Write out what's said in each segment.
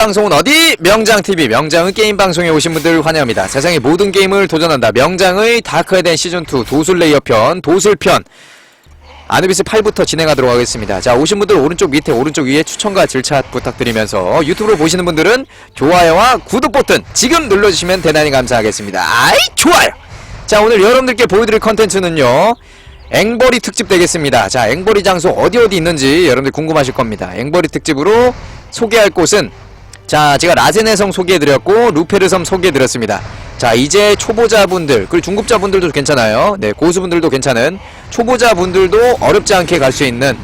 방송은 어디? 명장TV 명장의 게임 방송에 오신 분들 환영합니다. 세상의 모든 게임을 도전한다. 명장의 다크에덴 시즌2 도술레이어 편, 도술편 아누비스 8부터 진행하도록 하겠습니다. 자, 오신 분들 오른쪽 밑에 오른쪽 위에 추천과 질차 부탁드리면서 유튜브로 보시는 분들은 좋아요와 구독 버튼 지금 눌러주시면 대단히 감사하겠습니다. 아이, 좋아요! 자, 오늘 여러분들께 보여드릴 컨텐츠는요. 앵벌이 특집 되겠습니다. 자, 앵벌이 장소 어디 어디 있는지 여러분들 궁금하실 겁니다. 앵벌이 특집으로 소개할 곳은 자, 제가 라제네 성 소개해드렸고 루페르 섬 소개해드렸습니다. 자, 이제 초보자분들 그리고 중급자분들도 괜찮아요. 네, 고수분들도 괜찮은 초보자분들도 어렵지 않게 갈 수 있는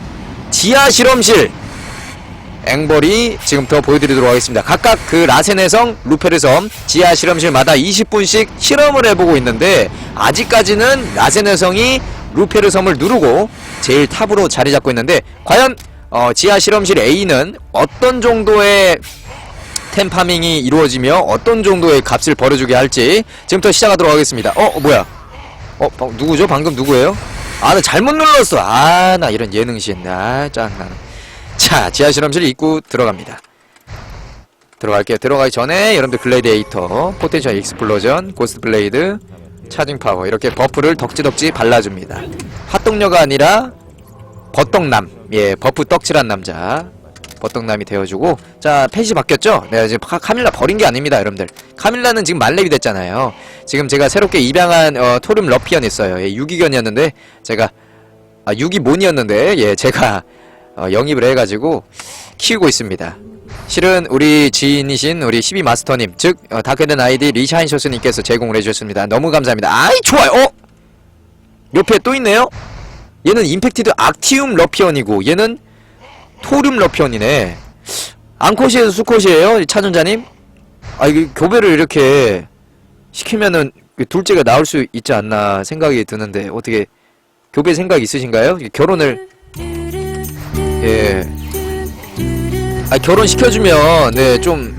지하 실험실 앵벌이 지금부터 보여드리도록 하겠습니다. 각각 그 라세네성, 루페르섬 지하 실험실마다 20분씩 실험을 해보고 있는데 아직까지는 라세네성이 루페르섬을 누르고 제일 탑으로 자리 잡고 있는데 과연 어, 지하 실험실 A는 어떤 정도의 템파밍이 이루어지며 어떤 정도의 값을 벌어주게 할지 지금부터 시작하도록 하겠습니다. 어 뭐야? 어 방- 누구죠? 방금 누구예요? 아 나 잘못 눌렀어. 아 나 이런 예능신. 아 짱나. 자 지하 실험실 입구 들어갑니다. 들어갈게요. 들어가기 전에 여러분들 글래디에이터, 포텐셜 익스플로전, 고스트 블레이드, 차징 파워 이렇게 버프를 덕지덕지 발라줍니다. 핫동녀가 아니라 버떡남, 예 버프 떡칠한 남자. 버떡남이 되어주고 자 펫이 바뀌었죠? 내가 지금 카, 카밀라 버린 게 아닙니다 여러분들. 카밀라는 지금 만렙이 됐잖아요. 지금 제가 새롭게 입양한 어, 토름 러피언 있어요. 예, 유기견이었는데 제가 아 유기몬이었는데 예 제가 어, 영입을 해가지고 키우고 있습니다. 실은 우리 지인이신 우리 12 마스터님 즉 어, 다크덴 아이디 리샤인쇼스님께서 제공을 해주셨습니다. 너무 감사합니다. 아이 좋아요. 어? 옆에 또 있네요? 얘는 임팩티드 악티움 러피언이고 얘는 토륨 러피언이네. 앙컷이에서 수컷이에요, 이 차전자님? 아, 이게 교배를 이렇게 시키면은 둘째가 나올 수 있지 않나 생각이 드는데 어떻게 교배 생각 있으신가요? 결혼을 예. 아, 결혼 시켜주면 네 좀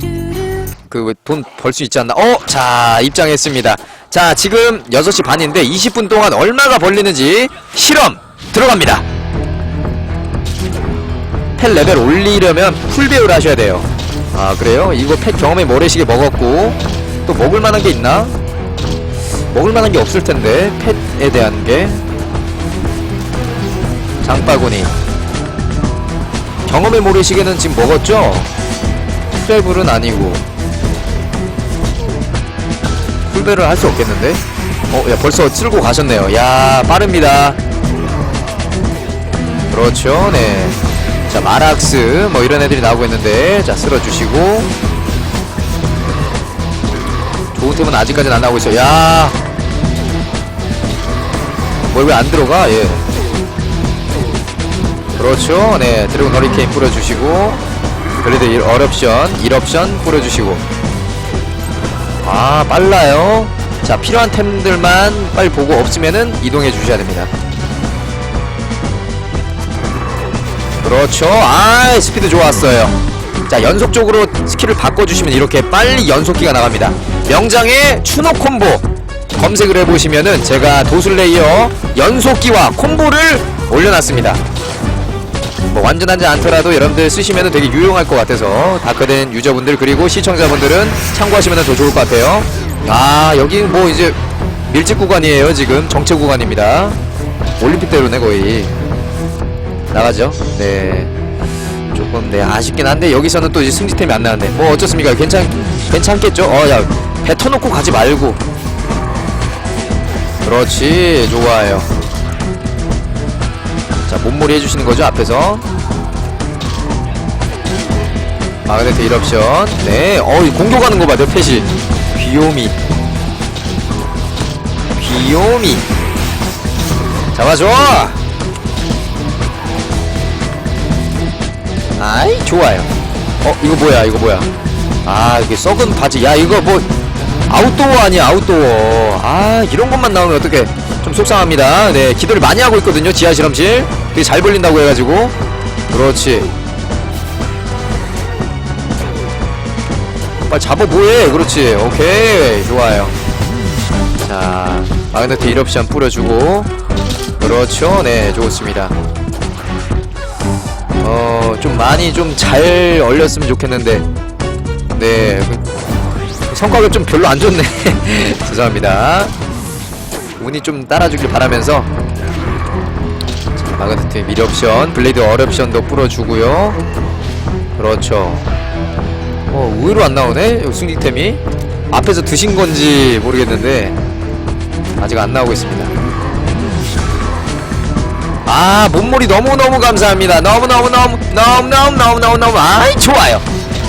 그 돈 벌 수 있지 않나? 어, 자 입장했습니다. 자 지금 6시 반인데 20분 동안 얼마가 벌리는지 실험 들어갑니다. 펫 레벨 올리려면 풀 배우를 하셔야 돼요. 아 그래요? 이거 펫 경험의 모래시계 먹었고 또 먹을 만한 게 있나? 먹을 만한 게 없을 텐데 펫에 대한 게 장바구니 경험의 모래시계는 지금 먹었죠? 풀배불은 아니고 풀배를 할수 없겠는데? 어, 야 벌써 쓸고 가셨네요. 야 빠릅니다. 그렇죠, 네. 자 마락스 뭐 이런 애들이 나오고 있는데 자 쓸어주시고. 좋은 템은 아직까지는 안 나오고 있어요. 야! 뭘 왜 안 들어가? 예. 그렇죠. 네 드래곤 허리케인 뿌려주시고. 그래도 1 어렵션 1옵션 뿌려주시고. 아 빨라요. 자 필요한 템들만 빨리 보고 없으면은 이동해 주셔야 됩니다 그렇죠. 아, 스피드 좋았어요. 자, 연속적으로 스킬을 바꿔주시면 이렇게 빨리 연속기가 나갑니다. 명장의 추노 콤보 검색을 해보시면은 제가 도술레이어 연속기와 콤보를 올려놨습니다. 뭐 완전하지 않더라도 여러분들 쓰시면 되게 유용할 것 같아서 다크된 유저분들 그리고 시청자분들은 참고하시면 더 좋을 것 같아요. 아, 여기 뭐 이제 밀집 구간이에요. 지금 정체 구간입니다. 올림픽대로네 거의. 나가죠. 네. 조금 네 아쉽긴 한데 여기서는 또 이제 승지템이 안 나왔네. 뭐 어쩌습니까? 괜찮 괜찮겠죠? 어, 야 뱉어놓고 가지 말고. 그렇지, 좋아요. 자 몸몰이 해주시는 거죠 앞에서. 마그네트 1옵션. 네, 어, 이 공격하는 거 봐, 내 펫이. 귀요미. 귀요미. 잡아줘! 아이 좋아요. 어 이거 뭐야 이거 뭐야? 아 이게 썩은 바지. 야 이거 뭐 아웃도어 아니야 아웃도어. 아 이런 것만 나오면 어떻게 좀 속상합니다. 네 기도를 많이 하고 있거든요 지하 실험실. 되게 잘 벌린다고 해가지고. 그렇지. 빨리 잡아 뭐해. 그렇지. 오케이. 좋아요. 자 마그네트 1옵션 뿌려주고. 그렇죠. 네 좋습니다 어, 좀 많이 좀 잘 얼렸으면 좋겠는데 네. 그 성과가 좀 별로 안 좋네. 죄송합니다. 운이 좀 따라주길 바라면서. 자, 마그네틱 미리 옵션, 블레이드 어렵션도 뿌려주고요. 그렇죠. 어, 의외로 안 나오네? 요 승리템이. 앞에서 드신 건지 모르겠는데, 아직 안 나오고 있습니다. 아 몸놀이 너무너무 감사합니다. 너무너무 너무 너무너무너무너무 아이 좋아요.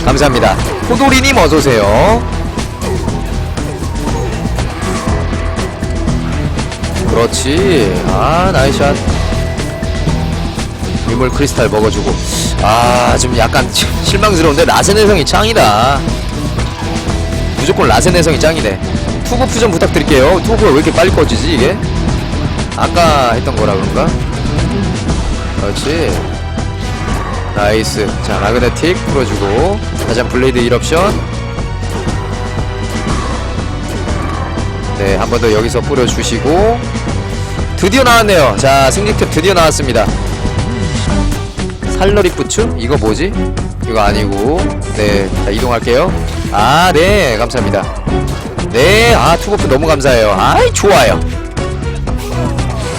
감사합니다. 호돌이님 어서오세요. 그렇지. 아 나이샷. 유물 크리스탈 먹어주고. 아 좀 약간 실망스러운데 라센의성이 짱이다. 무조건 라센의성이 짱이네. 투구 푸전 부탁드릴게요. 투구가 왜 이렇게 빨리 꺼지지 이게? 아까 했던 거라 그런가? 그렇지. 나이스. 자 마그네틱 풀어주고 다시 한 블레이드 1옵션. 네한 번 더 여기서 뿌려주시고. 드디어 나왔네요. 자 승리템 드디어 나왔습니다. 살러리 부츠? 이거 뭐지? 이거 아니고. 네자 이동할게요. 아 네 감사합니다. 네아 투버프 너무 감사해요. 아이 좋아요.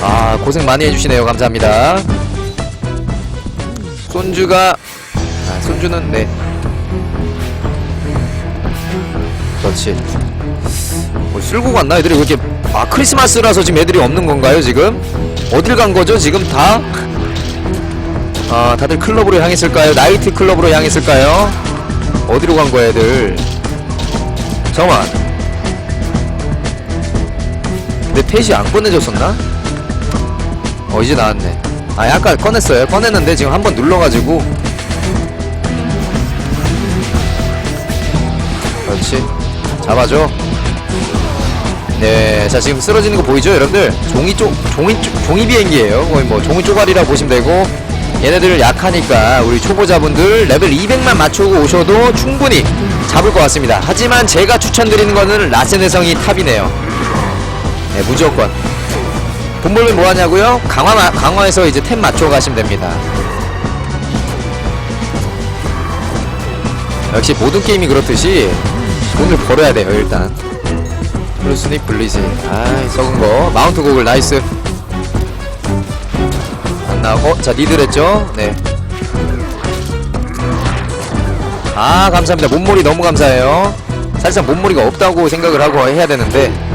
아 고생 많이 해주시네요. 감사합니다 손주가 아 손주는 네 그렇지 뭐 쓸고 갔나 애들이 왜 이렇게 아 크리스마스라서 지금 애들이 없는 건가요 지금 어딜 간 거죠 지금 다 아, 다들 클럽으로 향했을까요? 나이트 클럽으로 향했을까요? 어디로 간 거야, 애들? 잠깐만. 내 펫이 안 꺼내졌었나? 어, 이제 나왔네. 아, 아까 꺼냈어요. 꺼냈는데 지금 한 번 눌러가지고. 그렇지. 잡아줘. 네, 자 지금 쓰러지는 거 보이죠, 여러분들? 종이 쪽, 종이 쪽, 종이 비행기예요. 거의 뭐 종이 쪼가리라 보시면 되고, 얘네들 약하니까 우리 초보자분들 레벨 200만 맞추고 오셔도 충분히 잡을 것 같습니다. 하지만 제가 추천드리는 거는 라센의 성이 탑이네요. 네, 무조건. 돈 벌면 뭐 하냐고요? 강화 강화해서 이제 템 맞춰 가시면 됩니다. 역시 모든 게임이 그렇듯이 돈을 벌어야 돼요, 일단. 플루스닉 블리즈. 아이, 썩은 거. 마운트 고글 나이스. 안 나오고. 자, 니들 했죠? 네. 아, 감사합니다. 몸놀이 너무 감사해요. 사실상 몸놀이가 없다고 생각을 하고 해야 되는데.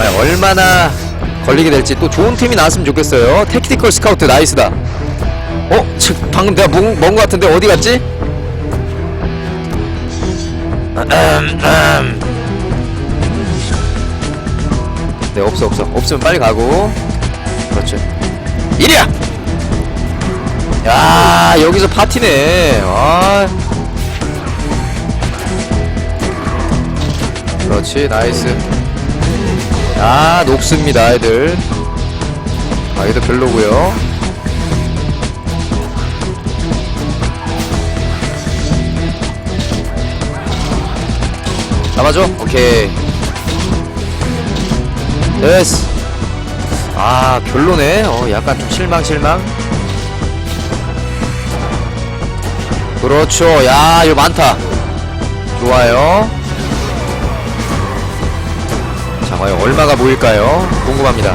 자, 과연 얼마나 걸리게 될지 또 좋은 팀이 나왔으면 좋겠어요. 택티컬 스카우트 나이스다. 어? 즉, 방금 내가 뭔것 같은데 어디 갔지? 네 없어 없어 없으면 빨리 가고 그렇죠 이리야 야 여기서 파티네 아 그렇지 나이스 아 녹습니다 애들. 아 얘들 별로고요. 잡아줘. 오케이. 됐어. 아 별로네. 어 약간 좀 실망 실망. 그렇죠. 야 이거 많다. 좋아요 과연 얼마가 모일까요? 궁금합니다.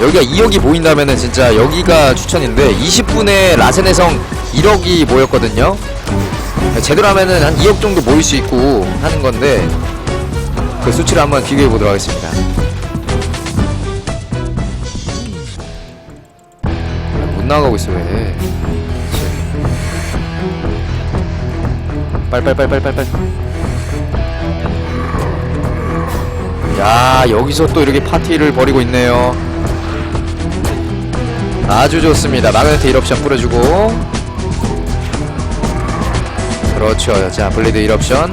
여기가 2억이 모인다면은 진짜 여기가 추천인데 20분에 라센의성 1억이 모였거든요. 제대로 하면은 한 2억 정도 모일 수 있고 하는 건데 그 수치를 한번 비교해 보도록 하겠습니다. 못 나가고 있어 왜? 빨빨빨빨빨빨 야 여기서 또 이렇게 파티를 벌이고 있네요. 아주 좋습니다. 마그네트 1옵션 뿌려주고. 그렇죠. 자 블레이드 1옵션.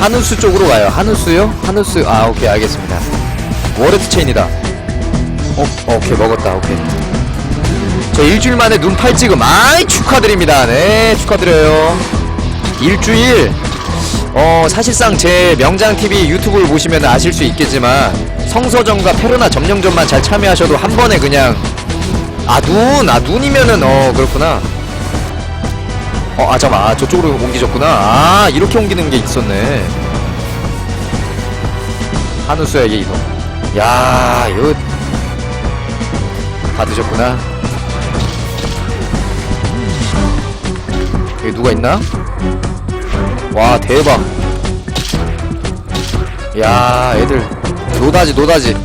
한우스 쪽으로 가요. 한우스요? 한우스. 아 오케이. 알겠습니다. 워레트 체인이다. 어, 오케이. 먹었다. 오케이. 저 일주일 만에 눈 팔찌금 아이 축하드립니다. 네 축하드려요. 일주일 어 사실상 제 명장TV 유튜브를 보시면 아실 수 있겠지만 성서점과 페르나 점령전만 잘 참여하셔도 한 번에 그냥 아 눈! 아 눈이면은 어 그렇구나 어, 아, 잠깐만. 아, 저쪽으로 옮기셨구나. 아, 이렇게 옮기는 게 있었네. 한우수에게 이동. 야, 이거. 다 드셨구나. 여기 누가 있나? 와, 대박. 야, 애들. 노다지, 노다지.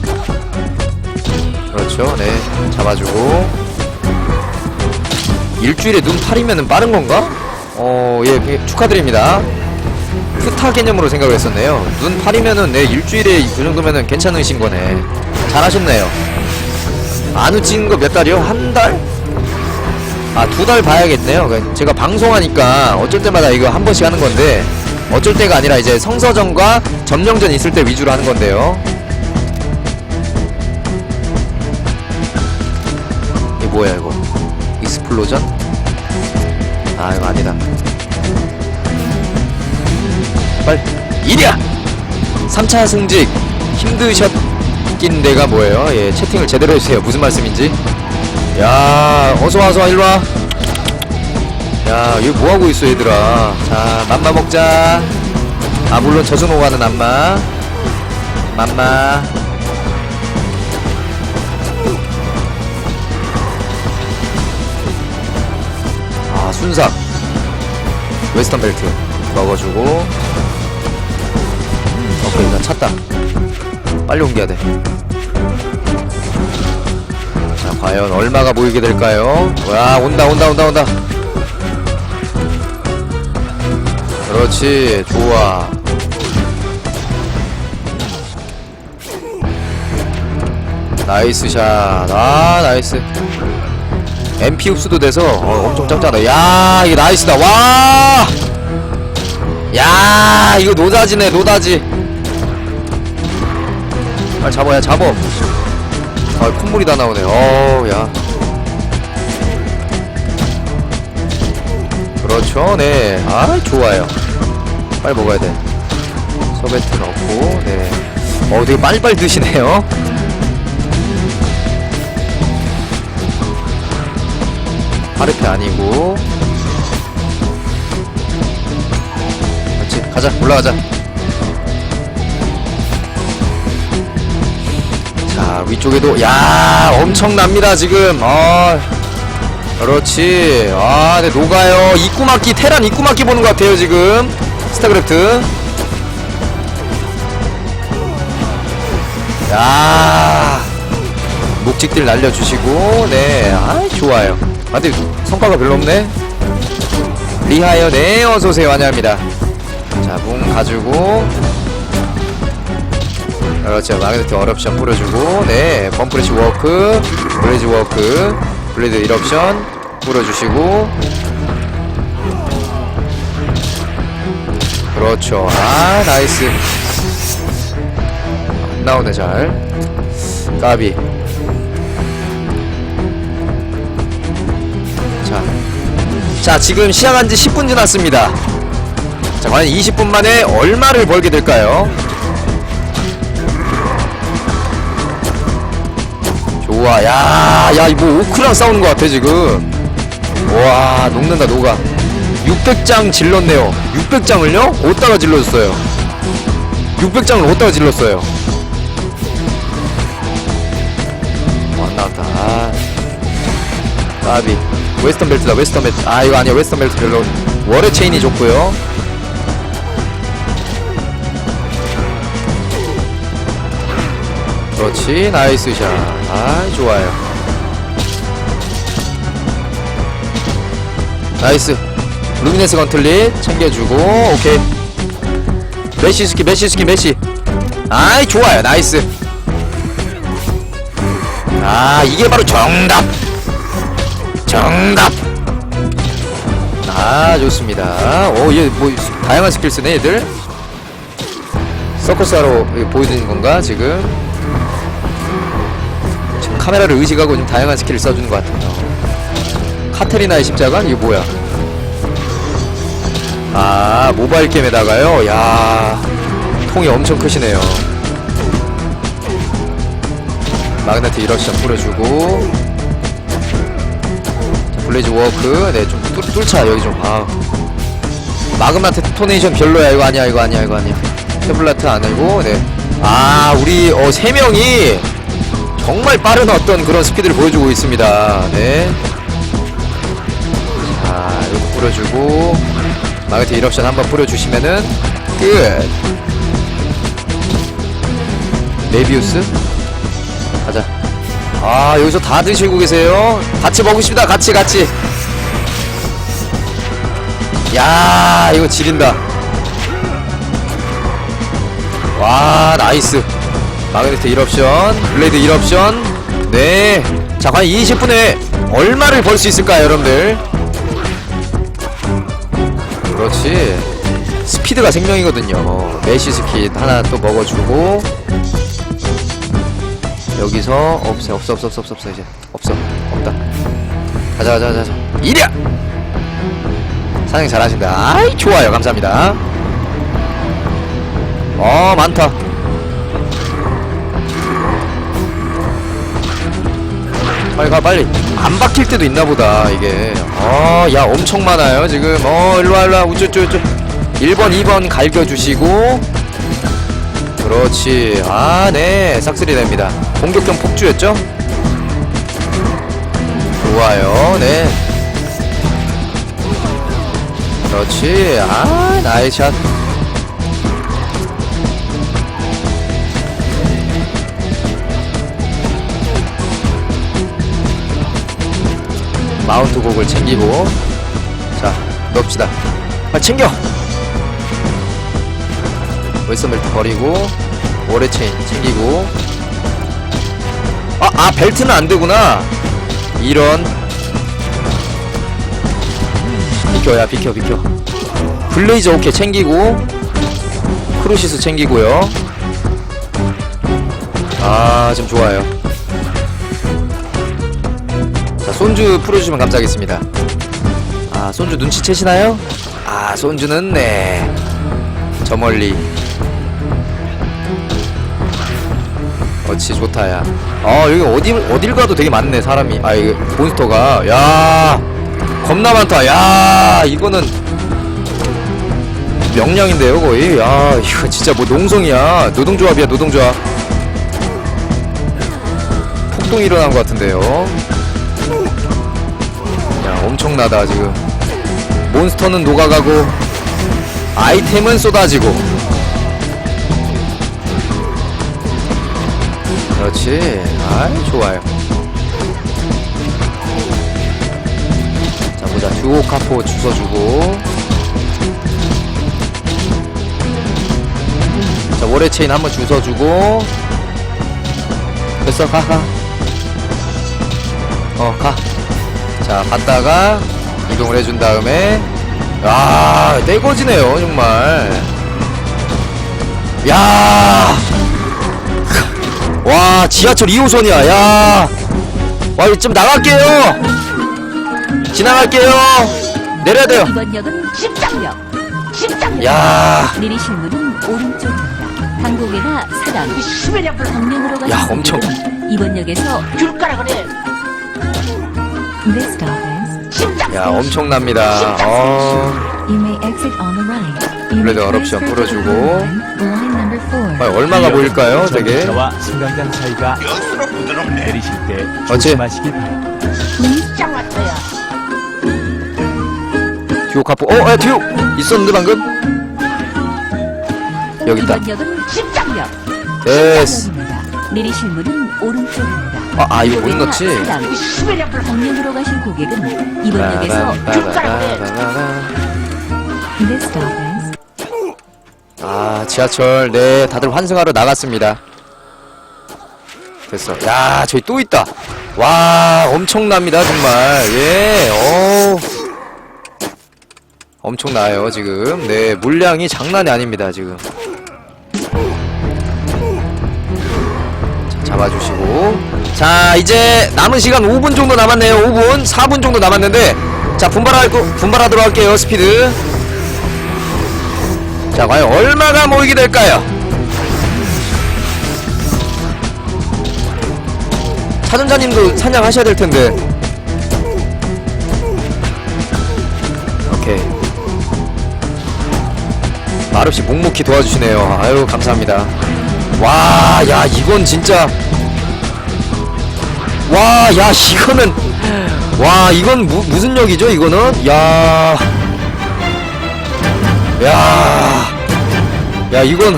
그렇죠, 네. 잡아주고. 일주일에 눈 팔이면은 빠른 건가? 어, 예, 그- 축하드립니다. 푸타 개념으로 생각을 했었네요. 눈 팔이면은, 네, 일주일에 그 정도면은 괜찮으신 거네. 잘하셨네요. 안 웃진 거몇 달이요? 한 달? 아, 두 달 봐야겠네요. 그 제가 방송하니까 어쩔 때마다 이거 한 번씩 하는 건데, 어쩔 때가 아니라 이제 성서전과 점령전 있을 때 위주로 하는 건데요. 이게 뭐야, 이거? 익스플로전? 아, 이거 아니다. 빨리, 이리야! 3차 승직, 힘드셨긴 데가 뭐예요? 예, 채팅을 제대로 해주세요. 무슨 말씀인지. 야, 어서와, 어서와, 일로와. 야, 여기 뭐하고 있어, 얘들아. 자, 맘마 먹자. 아, 물론 젖은 오가는 안마. 맘마. 아, 순삭. 웨스턴 벨트. 먹어주고. 오케이, 나 찼다. 빨리 옮겨야 돼. 자, 과연 얼마가 모이게 될까요? 와, 온다, 온다, 온다, 온다. 그렇지, 좋아. 나이스 샷. 아, 나이스. MP 흡수도 돼서 어, 엄청 짱짱하다. 야, 이게 나이스다. 와! 야, 이거 노다지네, 노다지. 빨리 잡아야 잡어. 아, 콧물이 다 나오네. 어우, 야. 그렇죠, 네. 아, 좋아요. 빨리 먹어야 돼. 서베트 넣고, 네. 어, 되게 빨리빨리 드시네요. 파르페 아니고. 그렇지, 가자, 올라가자. 자, 위쪽에도, 야, 엄청납니다, 지금. 아, 그렇지. 아, 네, 녹아요. 입구 막기, 테란 입구 막기 보는 것 같아요, 지금. 스타크래프트. 야 목직들 날려주시고, 네. 아 좋아요. 아, 근데 성과가 별로 없네. 리하여, 네, 어서오세요. 환영합니다. 자, 뭉 가지고. 그렇죠. 마그네틱 어럽션 뿌려주고, 네. 범프레시 워크, 블레이즈 워크, 블레이드 일옵션 뿌려주시고. 그렇죠. 아, 나이스. 안 나오네, 잘. 까비. 자. 자, 지금 시작한 지 10분 지났습니다. 자, 과연 20분 만에 얼마를 벌게 될까요? 좋아, 야, 야, 이뭐 오크랑 싸우는 것 같아, 지금. 와, 녹는다, 녹아. 600장 질렀네요. 600장을요? 어디다가 질렀어요? 600장을 어디다가 질렀어요? 어, 안 나왔다. 아. 까비. 웨스턴 벨트다, 웨스턴 벨트. 아, 이거 아니야, 웨스턴 벨트 별로. 월의 체인이 좋고요 그렇지, 나이스 샷. 아, 좋아요. 나이스. 루미네스 건틀릿 챙겨주고, 오케이. 메시 스키, 메시 스키, 메시. 아이, 좋아요. 나이스. 아, 이게 바로 정답. 정답. 아, 좋습니다. 오, 얘뭐 다양한 스킬 쓰네, 얘들. 서커스 하러 이거 보여주는 건가, 지금? 카메라를 의식하고 좀 다양한 스킬을 써주는 것 같아요. 카테리나의 십자가? 이게 뭐야? 아, 모바일 게임에다가요? 야 통이 엄청 크시네요. 마그네틱 이러션 뿌려주고, 자, 블레이즈 워크, 네, 좀 뚫, 뚫자 여기 좀 아. 마그마트 토네이션 별로야 이거 아니야 이거 아니야 이거 아니야 태블라트 아니고 네아 우리 어 세 명이 정말 빠른 어떤 그런 스피드를 보여주고 있습니다. 네. 자, 이거 뿌려주고 마그마트 일옵션 한번 뿌려주시면은 끝. 메비우스? 가자. 아 여기서 다 드시고 계세요? 같이 먹읍시다. 같이 같이. 야 이거 지린다. 와 나이스 마그네트 1옵션 블레이드 1옵션. 네자 과연 20분에 얼마를 벌 수 있을까요 여러분들? 그렇지. 스피드가 생명이거든요. 메시 스킷 하나 또 먹어주고. 여기서 없어 없어 없어 없어 없어 이제. 없어. 없다. 가자 가자 가자. 이랴 사장님 잘하신다. 아이 좋아요. 감사합니다. 어 많다 빨리 가 빨리 안 박힐 때도 있나 보다 이게. 어야 엄청 많아요 지금. 어 일로와 일로와. 우쭈쭈 우쭈. 1번 2번 갈겨주시고. 그렇지. 아네. 싹쓸이 됩니다. 공격형 폭주였죠? 좋아요. 네. 그렇지. 아 나이스 샷 마운트 곡을 챙기고 자 넣읍시다. 빨리 챙겨! 웨스턴 벨트 버리고 오래 체인 챙기고. 아, 아 벨트는 안 되구나. 이런. 비켜야 비켜 비켜. 블레이저 오케이 챙기고 크루시스 챙기고요. 아 지금 좋아요 손주 풀어주시면 감사하겠습니다. 아 손주 눈치채시나요? 아 손주는 네 저 멀리. 그렇지 좋다야. 어 여기 어디 어딜 가도 되게 많네 사람이. 아 이거 몬스터가. 야 겁나 많다. 야 이거는 명량인데요 거의. 야 이거 진짜 뭐 농성이야. 노동조합이야 노동조합. 폭동이 일어난 것 같은데요. 야 엄청나다 지금. 몬스터는 녹아가고 아이템은 쏟아지고. 그렇지. 아이 좋아요. 자 보자. 듀오 카포 주워주고. 자 월에 체인 한번 주워주고. 됐어 가가. 어 가 자 갔다가 이동을 해준 다음에 야 떼거지네요 정말 야 와 지하철 2호선이야 야 와, 이좀 나갈게요. 지나갈게요. 내려야 돼요. 이번 역은 10장역. 10장역. 야, 내리실 문은 오른쪽입니다. 항공이나 사당, 시베리아 불 방면으로 가신 야, 엄청. 이번 역에서 줄 거라 그래. This stop is 심장. 야, 엄청납니다. 어, You may exit on the right. You 블레드 transfer to 풀어주고. the line number four. 과연 얼마가 보일까요? 되게. 와 승강장 사이가 내리실 때 어째? 조심하시기 바랍니다. 왔어요. 듀오 카포. 어, 야, 듀오 있었는데 방금? 여기 있다. 이번 역은. 역입니다. 내리실 문은 오른쪽입니다. 아, 아, 이거 못 넣지? 방면으로 가신 고객은 이번 역에서 빠바바바바바바바. This stop is 아 지하철. 네 다들 환승하러 나갔습니다. 됐어. 야 저기 또 있다. 와 엄청납니다 정말. 예 오. 엄청나요 지금. 네 물량이 장난이 아닙니다 지금. 자, 잡아주시고 자 이제 남은 시간 5분 정도 남았네요 5분 4분 정도 남았는데 자 분발할 거 분발하도록 할게요 스피드 자 과연 얼마가 모이게 될까요? 차전자님도 사냥하셔야 될 텐데 오케이. 말없이 묵묵히 도와주시네요. 아유, 감사합니다. 와, 야, 이건 진짜. 와, 야, 이거는. 와, 이건 무, 무슨 역이죠, 이거는? 야. 야. 야, 이건.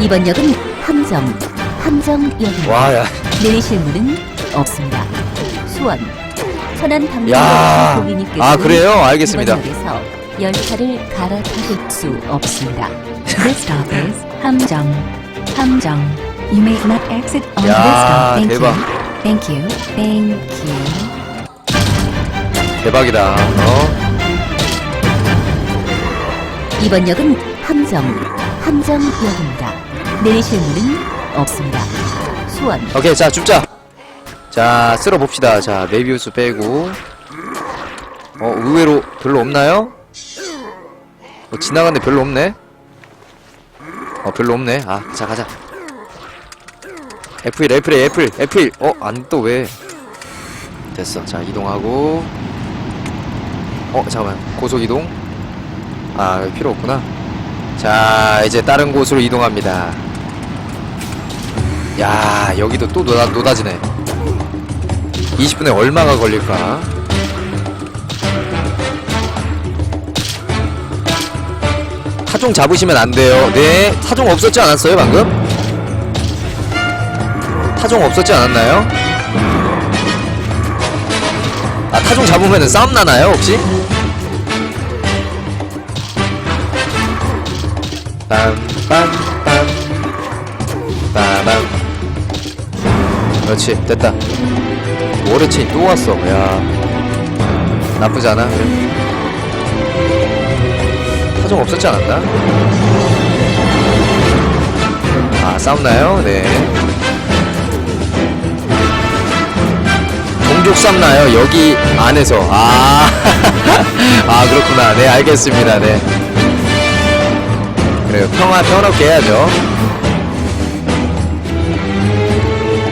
이번 역은 함정, 함정역입니다. 와, 야. 내리실 문은 없습니다. 수원, 천안. 고객님께서는 아, 그래요? 알겠습니다. 이번 역에서 열차를 갈아타실 수 없습니다. This stop is 함정, 함정. You may not exit on 야, this stop. Thank 대박. Thank you. Thank you. 대박이다. 어? 이번 역은 함정, 함정역입니다. 내리실 문은 없습니다. 수원, 오케이, 자, 줍자. 자, 쓸어 봅시다. 자, 메비우스 빼고. 어, 의외로 별로 없나요? 어, 지나갔는데 별로 없네? 어, 별로 없네. 아, 자, 가자. F1, F1, F1, F1. 어, 안 또 왜? 됐어. 자, 이동하고. 어, 잠깐만. 고속 이동. 아, 필요 없구나. 자, 이제 다른 곳으로 이동합니다. 야 여기도 또 노다, 노다지네 20분에 얼마가 걸릴까 타종 잡으시면 안 돼요 네 타종 없었지 않았어요 방금 타종 없었지 않았나요? 아 타종 잡으면 싸움 나나요 혹시? 빰빰빰. 빠밤. 그렇지 됐다. 오르치 또 왔어. 야 나쁘지 않아. 타종 없었지 않았나? 아 싸움 나요? 네 동족 싸움나요? 여기 안에서 아, 아 그렇구나 네 알겠습니다 네 그래요 평화 평화롭게 해야죠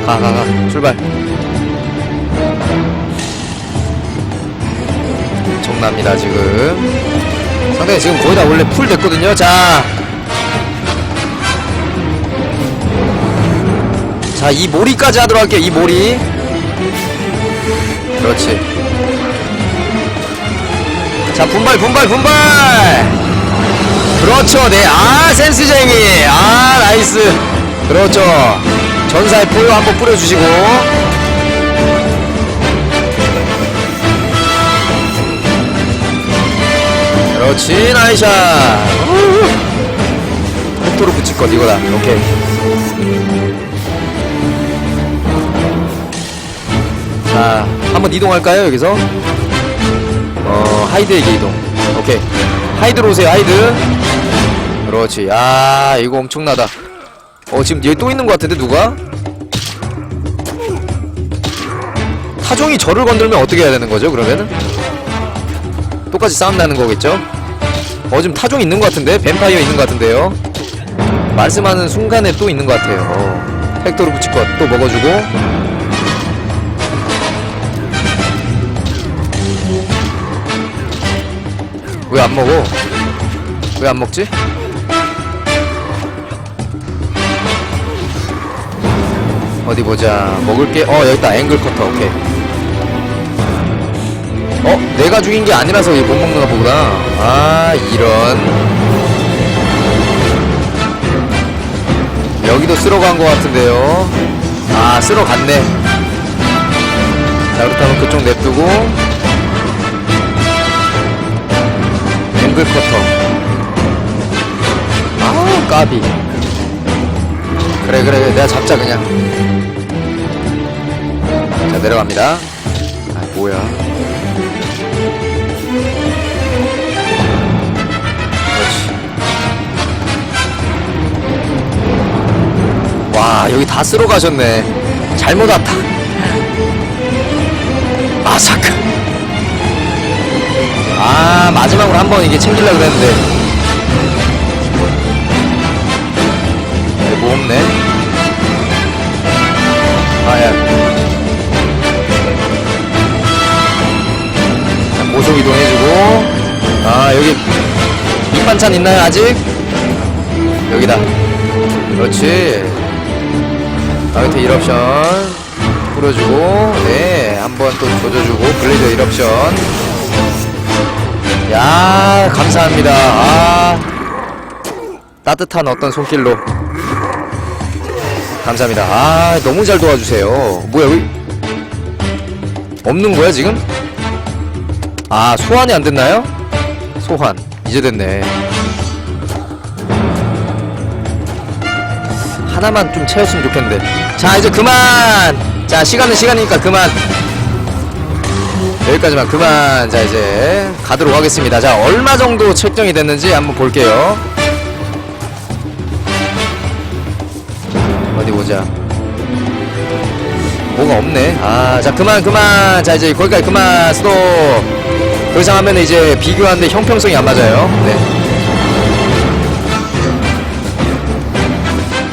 가, 가, 가. 출발. 엄청납니다, 지금. 상당히 지금 거의 다 원래 풀 됐거든요. 자. 자, 이 모리까지 하도록 할게요, 이 모리. 그렇지. 자, 분발, 분발, 분발! 그렇죠, 네. 아, 센스쟁이. 아, 나이스. 그렇죠. 전사의 포효 한번 뿌려주시고 그렇지 나이샷 팩토로 붙일 것 이거다 오케이 자 한번 이동할까요 여기서 어 하이드에게 이동 오케이 하이드로 오세요 하이드 그렇지 야 이거 엄청나다 어 지금 여기 또 있는 것 같은데 누가? 타종이 저를 건들면 어떻게 해야 되는 거죠 그러면은? 똑같이 싸움 나는 거겠죠? 어 지금 타종 있는 것 같은데? 뱀파이어 있는 것 같은데요? 말씀하는 순간에 또 있는 것 같아요 어. 팩토르 붙일 것 또 먹어주고 왜 안 먹어? 왜 안 먹지? 어디 보자. 먹을 게, 어, 여기 있다. 앵글 커터. 오케이. 어, 내가 죽인 게 아니라서 이못 먹는가 보구나. 아, 이런. 여기도 쓸어 간 것 같은데요. 아, 쓸어 갔네. 자, 그렇다면 그쪽 냅두고. 앵글 커터. 아우, 까비. 그래, 그래. 내가 잡자, 그냥. 자 내려갑니다 아 뭐야 그렇지 와 여기 다 쓸어 가셨네 잘못 왔다 마사카 한번 이게 챙기려고 그랬는데. 네, 뭐 없네. 아야. 고속 이동해주고. 아 여기 밑반찬 있나요 아직? 여기다. 그렇지. 아이트 1옵션 뿌려주고 네 한번 또 조져주고 블레이드 1옵션 야 감사합니다. 아 따뜻한 어떤 손길로. 감사합니다. 아 너무 잘 도와주세요. 뭐야 여기 없는 거야 지금? 아 소환이 안 됐나요? 소환 이제 됐네. 하나만 좀 채웠으면 좋겠는데. 자 이제 그만! 자 시간은 시간이니까 그만 여기까지만 그만. 자 이제 가도록 하겠습니다. 자 얼마 정도 책정이 됐는지 한번 볼게요. 어디 보자. 뭐가 없네. 아 자 그만 그만. 자 이제 거기까지 그만. 스톱 더 이상 하면 이제 비교하는데 형평성이 안 맞아요. 네.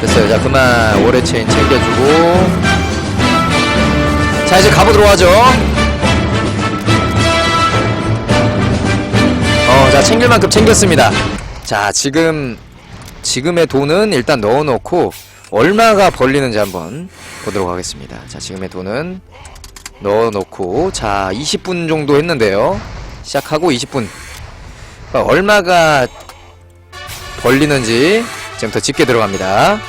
됐어요. 자 그만. 오래 체인 챙겨주고. 자 이제 가보도록 하죠 자 챙길 만큼 챙겼습니다. 자 지금 지금의 돈은 일단 넣어놓고 얼마가 벌리는지 한번 보도록 하겠습니다. 자 지금의 돈은 넣어놓고 자 20분 정도 했는데요. 시작하고 20분. 그러니까 얼마가 벌리는지 지금부터 집게 들어갑니다.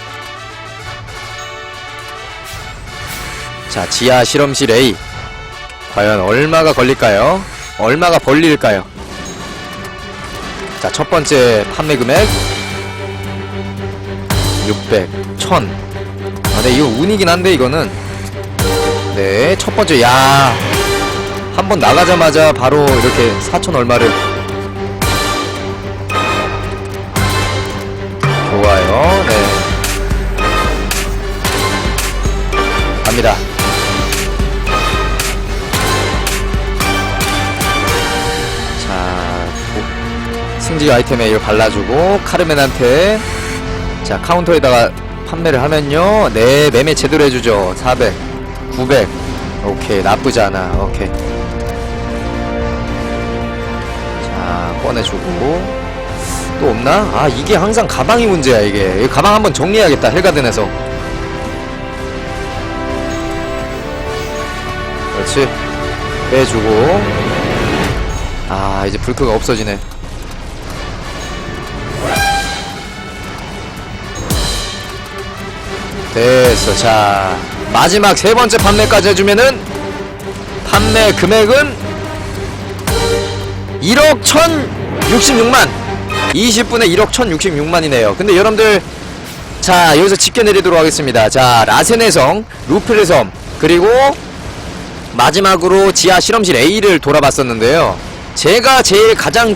자 지하 실험실 A. 과연 얼마가 걸릴까요? 얼마가 벌릴까요? 자 첫 번째 판매 금액 600, 1000. 아, 네, 이거 운이긴 한데, 이거는. 네, 첫 번째, 야. 한 번 나가자마자 바로 이렇게 4천 얼마를. 좋아요, 네. 갑니다. 도- 승지 아이템에 이걸 발라주고, 카르멘한테 자 카운터에다가 판매를 하면요. 네 매매 제대로 해주죠. 400 900 오케이 나쁘지 않아. 오케이. 자 꺼내주고. 또 없나? 아 이게 항상 가방이 문제야 이게. 이 가방 한번 정리해야겠다 헬가든에서. 그렇지. 빼주고. 아 이제 불크가 없어지네 됐어. 자, 마지막 세 번째 판매까지 해주면은 판매 금액은 1억 1066만. 20분에 1억 1066만이네요. 근데 여러분들 자, 여기서 집게 내리도록 하겠습니다. 자, 라센의 성, 루플의 섬, 그리고 마지막으로 지하 실험실 A를 돌아봤었는데요. 제가 제일 가장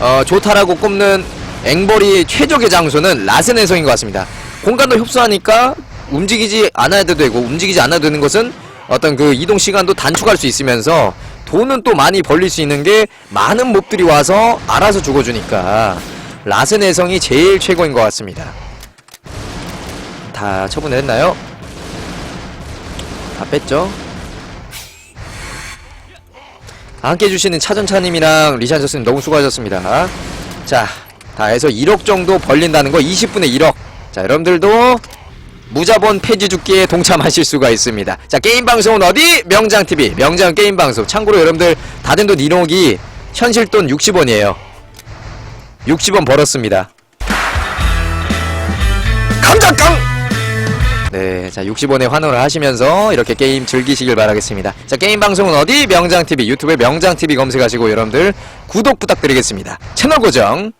어, 좋다라고 꼽는 앵벌이 최적의 장소는 라센의 성인 것 같습니다. 공간도 협소하니까 움직이지 않아도 되고 움직이지 않아도 되는 것은 어떤 그 이동 시간도 단축할 수 있으면서 돈은 또 많이 벌릴 수 있는 게 많은 몹들이 와서 알아서 죽어주니까 라센의 성이 제일 최고인 것 같습니다. 다 처분했나요? 다 뺐죠? 함께 해주시는 차전차님이랑 리샤저스님 너무 수고하셨습니다. 자, 다 해서 1억 정도 벌린다는 거 20분에 1억. 자, 여러분들도 무자본 폐지 죽기에 동참하실 수가 있습니다. 자, 게임 방송은 어디? 명장TV. 명장 게임 방송. 참고로 여러분들 다된 돈 1억이 현실 돈 60원이에요. 60원 벌었습니다. 감장깡! 네, 자 60원에 환호를 하시면서 이렇게 게임 즐기시길 바라겠습니다. 자 게임 방송은 어디? 명장TV 유튜브에 명장TV 검색하시고 여러분들 구독 부탁드리겠습니다. 채널 고정